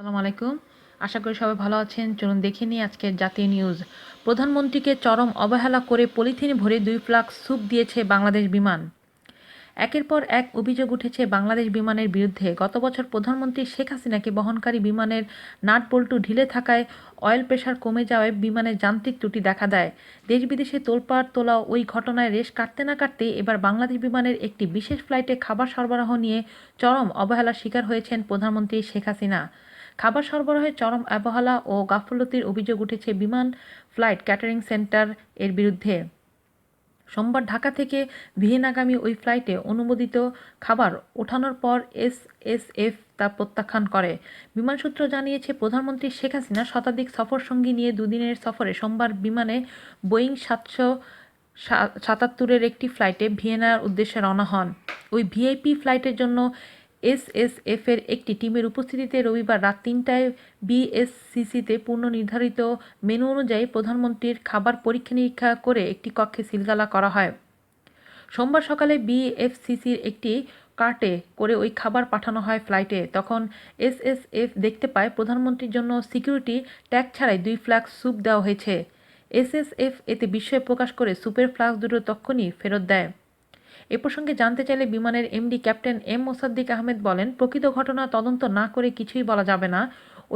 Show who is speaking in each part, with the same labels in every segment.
Speaker 1: আসসালামু আলাইকুম। আশা করি সবাই ভালো আছেন। চলুন দেখে নিই আজকের জাতীয় নিউজ প্রধানমন্ত্রীকে চরম অবহেলা করে পলিথিনে ভরে দুই ফ্লাক্স স্যুপ দিয়েছে বাংলাদেশ বিমান। একের পর এক অভিযোগ উঠেছে বাংলাদেশ বিমানের বিরুদ্ধে। গত বছর প্রধানমন্ত্রী শেখ হাসিনাকে বহনকারী বিমানের নাট বল্টু ঢিলে থাকায় অয়েল প্রেশার কমে যাওয়ায় বিমানের যান্ত্রিক ত্রুটি দেখা দেয়। দেশ বিদেশে তোলপাড় তোলা ওই ঘটনায় রেশ কাটতে না কাটতে এবার বাংলাদেশ বিমানের একটি বিশেষ ফ্লাইটে খাবার সরবরাহ নিয়ে চরম অবহেলার শিকার হয়েছেন প্রধানমন্ত্রী শেখ হাসিনা। খাবার সরবরাহে চরম অবহেলা ও গাফলতির অভিযোগ উঠেছে বিমান ফ্লাইট ক্যাটারিং সেন্টার এর বিরুদ্ধে। সোমবার ঢাকা থেকে ভিয়েনাগামী ওই ফ্লাইটে অনুমোদিত খাবার ওঠানোর পর এসএসএফ তা প্রত্যাখ্যান করে। বিমান সূত্র জানিয়েছে, প্রধানমন্ত্রী শেখ হাসিনা শতাধিক সফর সঙ্গী নিয়ে দুদিনের সফরে সোমবার বিমানে বোয়িং সাতশো সাতাত্তরের একটি ফ্লাইটে ভিয়েনার উদ্দেশ্যে রওনা হন। ওই ভিআইপি ফ্লাইটের জন্য এসএসএফ এর একটি টিমের উপস্থিতিতে রবিবার রাত তিনটায় বিএসসিসিতে পূর্ণ নির্ধারিত মেনু অনুযায়ী প্রধানমন্ত্রীর খাবার পরীক্ষা নিরীক্ষা করে একটি কক্ষে সিলগালা করা হয়। সোমবার সকালে বিএফসিসির একটি কার্টে করে ওই খাবার পাঠানো হয় ফ্লাইটে। তখন এসএসএফ দেখতে পায়, প্রধানমন্ত্রীর জন্য সিকিউরিটি ট্যাগ ছাড়াই দুই ফ্ল্যাক্স স্যুপ দেওয়া হয়েছে। এসএসএফ এতে বিস্ময় প্রকাশ করে স্যুপের ফ্লাক্স দুটো তক্ষণই ফেরত দেয়। এ প্রসঙ্গে জানতে চাইলে বিমানের MD captain M Mosaddik Ahmed বলেন, প্রকৃত ঘটনা তদন্ত না করে কিছুই বলা যাবে না।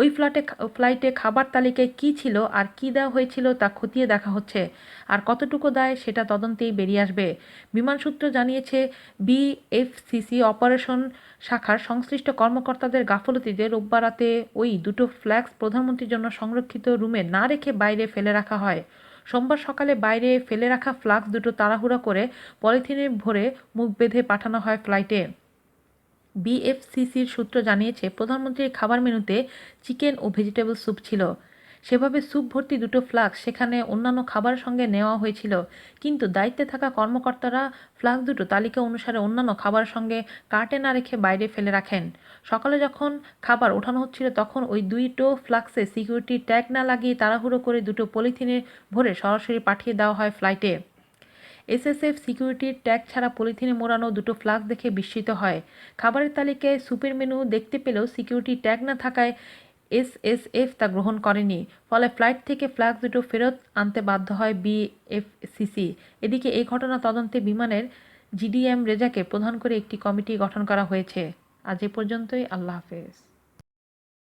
Speaker 1: ওই ফ্লাইটে ফ্লাইটে খাবার তালিকায় কি ছিল আর কি দেওয়া হয়েছিল তা খতিয়ে দেখা হচ্ছে। আর কতটুকু দেয় সেটা তদন্তেই বেরিয়ে আসবে। বিমান সূত্র জানিয়েছে বিএফসিসি অপারেশন শাখার সংশ্লিষ্ট কর্মকর্তাদের গাফলতিতে রোববার রাতে ওই দুটো ফ্ল্যাক্স প্রধানমন্ত্রীর জন্য সংরক্ষিত রুমে না রেখে বাইরে ফেলে রাখা হয়। সোমবার সকালে বাইরে ফেলে রাখা ফ্লাক্স দুটো তাড়াহুড়া করে পলিথিনে ভরে মুখ বেঁধে পাঠানো হয় ফ্লাইটে। বিএফসিসির সূত্র জানিয়েছে, প্রধানমন্ত্রীর খাবার মেনুতে চিকেন ও ভেজিটেবল স্যুপ ছিল। সেভাবে স্যুপ ভর্তি দুটো ফ্লাক্স সেখানে অন্যান্য খাবারের সঙ্গে নেওয়া হয়েছিল। কিন্তু দায়িত্বে থাকা কর্মকর্তারা ফ্লাক্স দুটো তালিকা অনুসারে অন্যান্য খাবারের সঙ্গে কার্টে না রেখে বাইরে ফেলে রাখেন। সকালে যখন খাবার ওঠানো হচ্ছিল, তখন ওই দুইটো ফ্লাক্সে সিকিউরিটি ট্যাগ না লাগিয়ে তাড়াহুড়ো করে দুটো পলিথিনে ভরে সরাসরি পাঠিয়ে দেওয়া হয় ফ্লাইটে। এসএসএফ সিকিউরিটির ট্যাগ ছাড়া পলিথিনে মোড়ানো দুটো ফ্লাক্স দেখে বিস্মিত হয়। খাবারের তালিকায় সুপের মেনু দেখতে পেলেও সিকিউরিটি ট্যাগ না থাকায় এসএসএফ তা গ্রহণ করেনি। ফলে ফ্লাইট থেকে ফ্ল্যাগ দুটো ফেরত আনতে বাধ্য হয় বিএফসিসি। এদিকে এই ঘটনা তদন্তে বিমানের জিডিএম রেজাকে প্রধান করে একটি কমিটি গঠন করা হয়েছে। আজ এ পর্যন্তই। আল্লাহ হাফেজ।